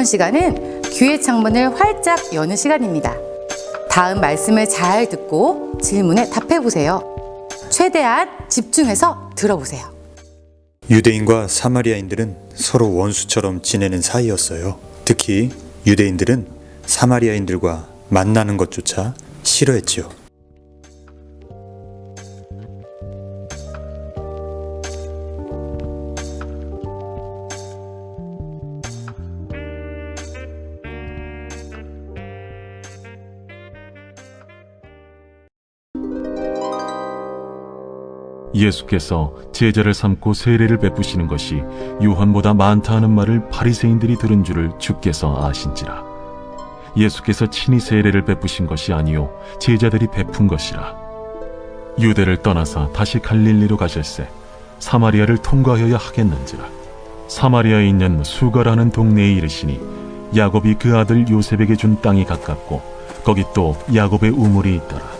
이번 시간은 귀의 창문을 활짝 여는 시간입니다. 다음 말씀을 잘 듣고 질문에 답해 보세요. 최대한 집중해서 들어보세요. 유대인과 사마리아인들은 서로 원수처럼 지내는 사이였어요. 특히 유대인들은 사마리아인들과 만나는 것조차 싫어했지요. 예수께서 제자를 삼고 세례를 베푸시는 것이 요한보다 많다 하는 말을 바리새인들이 들은 줄을 주께서 아신지라. 예수께서 친히 세례를 베푸신 것이 아니요 제자들이 베푼 것이라. 유대를 떠나사 다시 갈릴리로 가실새 사마리아를 통과하여야 하겠는지라. 사마리아에 있는 수가라는 동네에 이르시니 야곱이 그 아들 요셉에게 준 땅이 가깝고 거기 또 야곱의 우물이 있더라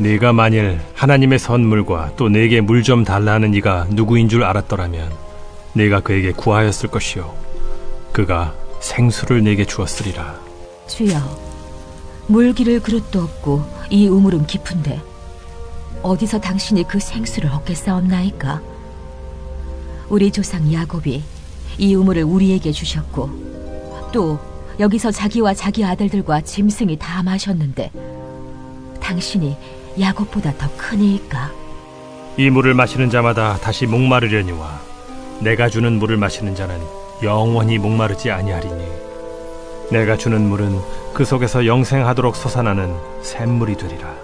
네가 만일 하나님의 선물과 또 내게 물 좀 달라 하는 이가 누구인 줄 알았더라면 내가 그에게 구하였을 것이요 그가 생수를 내게 주었으리라. 주여, 물 기를 그릇도 없고 이 우물은 깊은데 어디서 당신이 그 생수를 얻겠사옵나이까? 우리 조상 야곱이 이 우물을 우리에게 주셨고 또 여기서 자기와 자기 아들들과 짐승이 다 마셨는데 당신이 야곱보다 더 크니이까? 이 물을 마시는 자마다 다시 목마르려니와 내가 주는 물을 마시는 자는 영원히 목마르지 아니하리니 내가 주는 물은 그 속에서 영생하도록 솟아나는 샘물이 되리라.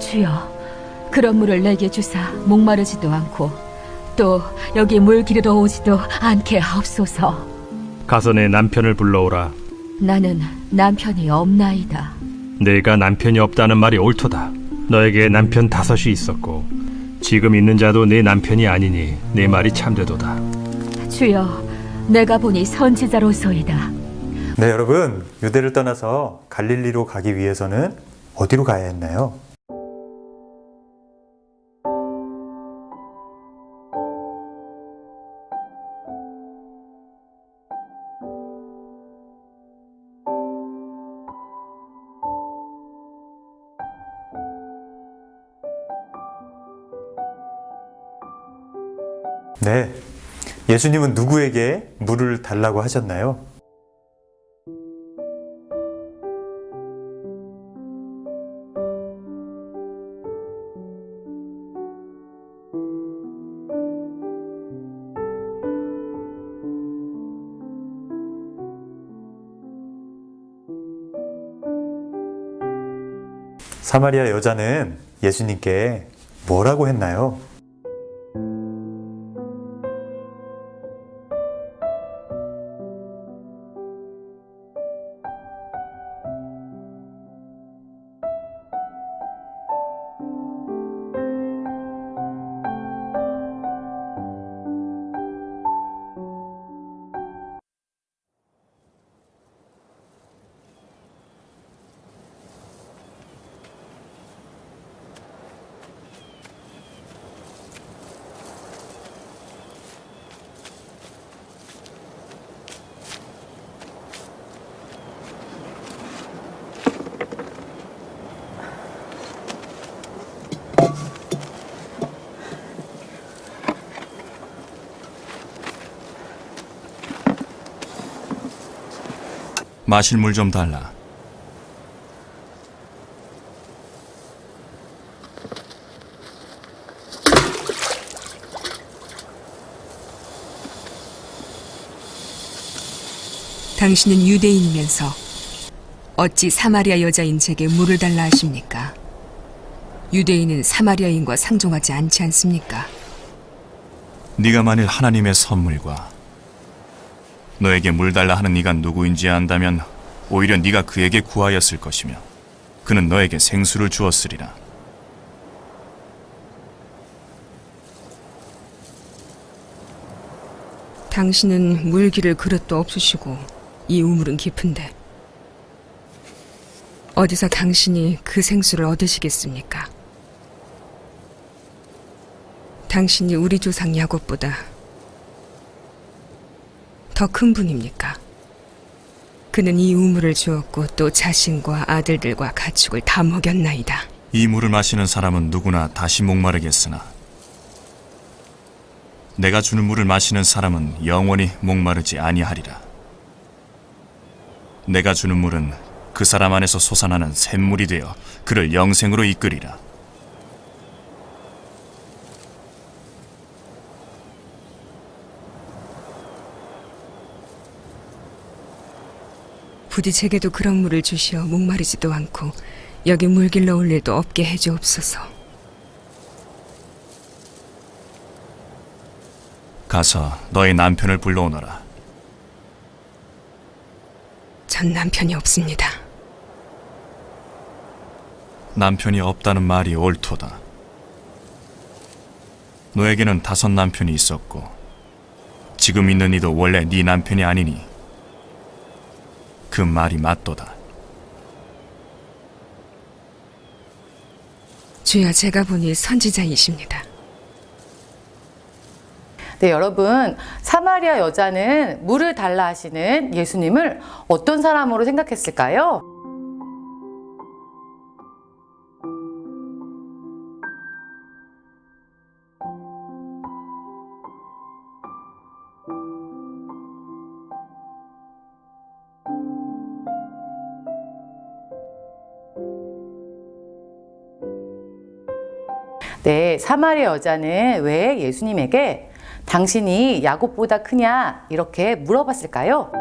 주여, 그런 물을 내게 주사 목마르지도 않고 또 여기 물 기르러 오지도 않게 하옵소서. 가서 내 남편을 불러오라. 나는 남편이 없나이다. 내가 남편이 없다는 말이 옳도다. 너에게 남편 다섯이 있었고 지금 있는 자도 내 남편이 아니니 내 말이 참되도다. 주여, 내가 보니 선지자로소이다. 네, 여러분. 유대를 떠나서 갈릴리로 가기 위해서는 어디로 가야 했나요? 네. 예수님은 누구에게 물을 달라고 하셨나요? 사마리아 여자는 예수님께 뭐라고 했나요? 마실 물 좀 달라. 당신은 유대인이면서 어찌 사마리아 여자인 제게 물을 달라 하십니까? 유대인은 사마리아인과 상종하지 않지 않습니까? 네가 만일 하나님의 선물과 너에게 물 달라 하는 이가 누구인지 안다면 오히려 네가 그에게 구하였을 것이며 그는 너에게 생수를 주었으리라. 당신은 물기를 그릇도 없으시고 이 우물은 깊은데 어디서 당신이 그 생수를 얻으시겠습니까? 당신이 우리 조상 야곱보다 더 큰 분입니까? 그는 이 우물을 주었고 또 자신과 아들들과 가축을 다 먹였나이다. 이 물을 마시는 사람은 누구나 다시 목마르겠으나 내가 주는 물을 마시는 사람은 영원히 목마르지 아니하리라. 내가 주는 물은 그 사람 안에서 솟아나는 샘물이 되어 그를 영생으로 이끌리라. 부디 제게도 그런 물을 주시어 목마르지도 않고 여기 물길러 올 일도 없게 해주옵소서. 가서 너의 남편을 불러오너라. 전 남편이 없습니다. 남편이 없다는 말이 옳도다. 너에게는 다섯 남편이 있었고 지금 있는 이도 원래 네 남편이 아니니 그 말이 맞도다. 주여 제가 보니 선지자이십니다. 네, 여러분, 사마리아 여자는 물을 달라 하시는 예수님을 어떤 사람으로 생각했을까요? 네, 사마리아 여자는 왜 예수님에게 당신이 야곱보다 크냐 이렇게 물어봤을까요?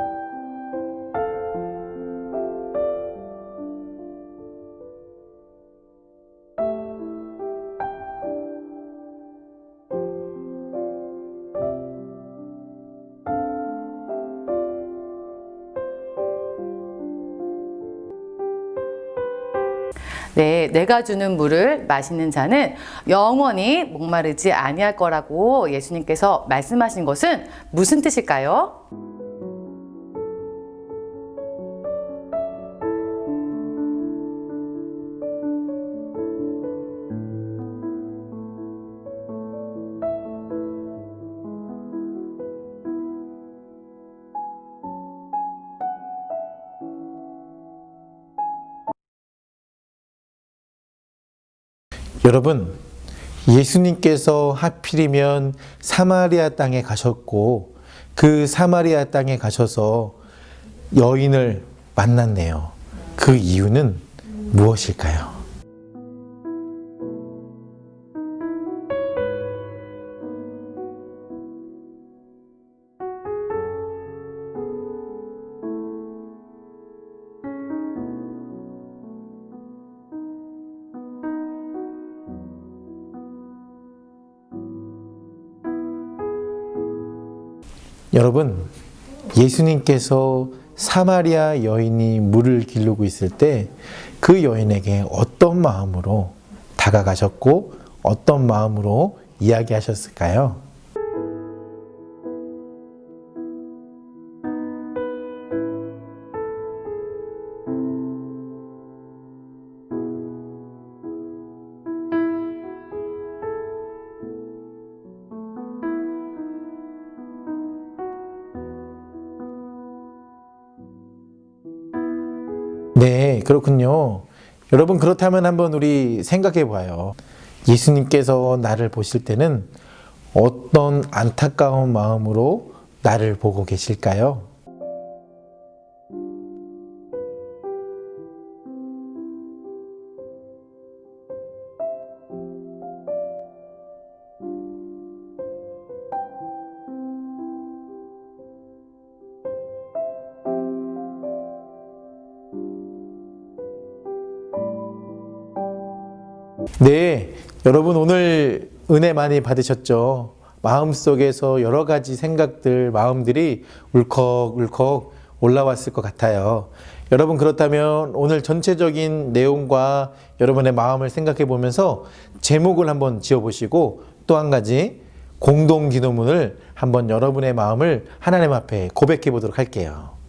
네, 내가 주는 물을 마시는 자는 영원히 목마르지 아니할 거라고 예수님께서 말씀하신 것은 무슨 뜻일까요? 여러분, 예수님께서 하필이면 사마리아 땅에 가셨고 그 사마리아 땅에 가셔서 여인을 만났네요. 그 이유는 무엇일까요? 여러분, 예수님께서 사마리아 여인이 물을 기르고 있을 때 그 여인에게 어떤 마음으로 다가가셨고 어떤 마음으로 이야기하셨을까요? 그렇군요. 여러분, 그렇다면 한번 우리 생각해 봐요. 예수님께서 나를 보실 때는 어떤 안타까운 마음으로 나를 보고 계실까요? 네, 여러분 오늘 은혜 많이 받으셨죠? 마음속에서 여러 가지 생각들, 마음들이 울컥울컥 올라왔을 것 같아요. 여러분 그렇다면 오늘 전체적인 내용과 여러분의 마음을 생각해 보면서 제목을 한번 지어 보시고 또 한 가지 공동 기도문을 한번 여러분의 마음을 하나님 앞에 고백해 보도록 할게요.